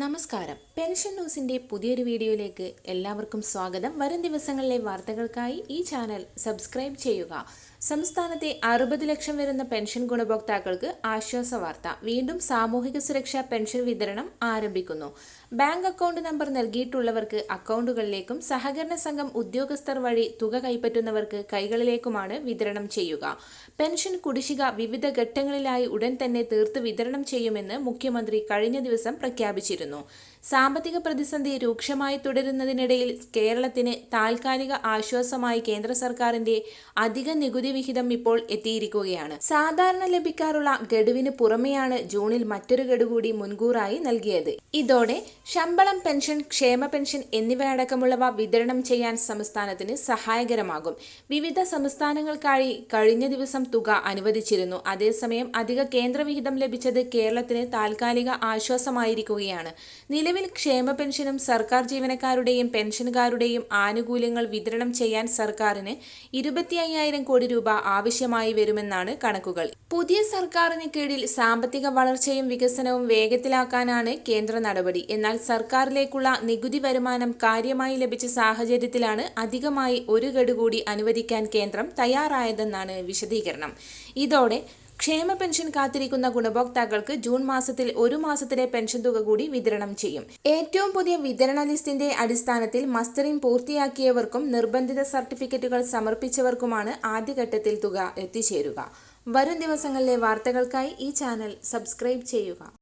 നമസ്കാരം. പെൻഷൻ ന്യൂസിന്റെ പുതിയൊരു വീഡിയോയിലേക്ക് എല്ലാവർക്കും സ്വാഗതം. വരും ദിവസങ്ങളിലെ വാർത്തകൾക്കായി ഈ ചാനൽ സബ്സ്ക്രൈബ് ചെയ്യുക. സംസ്ഥാനത്തെ അറുപത് ലക്ഷം വരുന്ന പെൻഷൻ ഗുണഭോക്താക്കൾക്ക് ആശ്വാസ വാർത്ത. വീണ്ടും സാമൂഹിക സുരക്ഷാ പെൻഷൻ വിതരണം ആരംഭിക്കുന്നു. ബാങ്ക് അക്കൗണ്ട് നമ്പർ നൽകിയിട്ടുള്ളവർക്ക് അക്കൗണ്ടുകളിലേക്കും സഹകരണ സംഘം ഉദ്യോഗസ്ഥർ വഴി തുക കൈപ്പറ്റുന്നവർക്ക് കൈകളിലേക്കുമാണ് വിതരണം ചെയ്യുക. പെൻഷൻ കുടിശ്ശിക വിവിധ ഘട്ടങ്ങളിലായി ഉടൻ തന്നെ തീർത്ത് വിതരണം ചെയ്യുമെന്ന് മുഖ്യമന്ത്രി കഴിഞ്ഞ ദിവസം പ്രഖ്യാപിച്ചിരുന്നു. സാമ്പത്തിക പ്രതിസന്ധി രൂക്ഷമായി തുടരുന്നതിനിടയിൽ കേരളത്തിന് താൽക്കാലിക ആശ്വാസമായി കേന്ദ്ര സർക്കാരിന്റെ അധിക നികുതി വിഹിതം ഇപ്പോൾ എത്തിയിരിക്കുകയാണ്. സാധാരണ ലഭിക്കാറുള്ള ഗഡുവിന് പുറമെയാണ് ജൂണിൽ മറ്റൊരു ഗഡു കൂടി മുൻകൂറായി നൽകിയത്. ഇതോടെ ശമ്പളം പെൻഷൻ ക്ഷേമ പെൻഷൻ എന്നിവയടക്കമുള്ളവ വിതരണം ചെയ്യാൻ സംസ്ഥാനത്തിന് സഹായകരമാകും. വിവിധ സംസ്ഥാനങ്ങൾക്കായി കഴിഞ്ഞ ദിവസം തുക അനുവദിച്ചിരുന്നു. അതേസമയം അധിക കേന്ദ്രവിഹിതം ലഭിച്ചത് കേരളത്തിന് താൽക്കാലിക ആശ്വാസമായിരിക്കുകയാണ്. നിലവിൽ ക്ഷേമ പെൻഷനും സർക്കാർ ജീവനക്കാരുടെയും പെൻഷൻകാരുടെയും ആനുകൂല്യങ്ങൾ വിതരണം ചെയ്യാൻ സർക്കാരിന് ഇരുപത്തി അയ്യായിരം കോടി രൂപ ആവശ്യമായി വരുമെന്നാണ് കണക്കുകൾ. പുതിയ സർക്കാരിന് കീഴിൽ സാമ്പത്തിക വളർച്ചയും വികസനവും വേഗത്തിലാക്കാനാണ് കേന്ദ്ര നടപടി. എന്നാൽ സർക്കാരിലേക്കുള്ള നികുതി വരുമാനം കാര്യമായി ലഭിച്ച സാഹചര്യത്തിലാണ് അധികമായി ഒരു ഗഡു കൂടി അനുവദിക്കാൻ കേന്ദ്രം തയ്യാറായതെന്നാണ് വിശദീകരണം. ഇതോടെ ക്ഷേമ പെൻഷൻ കാത്തിരിക്കുന്ന ഗുണഭോക്താക്കൾക്ക് ജൂൺ മാസത്തിൽ ഒരു മാസത്തിലെ പെൻഷൻ തുക കൂടി വിതരണം ചെയ്യും. ഏറ്റവും പുതിയ വിതരണ ലിസ്റ്റിന്റെ അടിസ്ഥാനത്തിൽ മസ്റ്ററിംഗ് പൂർത്തിയാക്കിയവർക്കും നിർബന്ധിത സർട്ടിഫിക്കറ്റുകൾ സമർപ്പിച്ചവർക്കുമാണ് ആദ്യഘട്ടത്തിൽ തുക എത്തിച്ചേരുക. വരും ദിവസങ്ങളിലെ വാർത്തകൾക്കായി ഈ ചാനൽ സബ്സ്ക്രൈബ് ചെയ്യുക.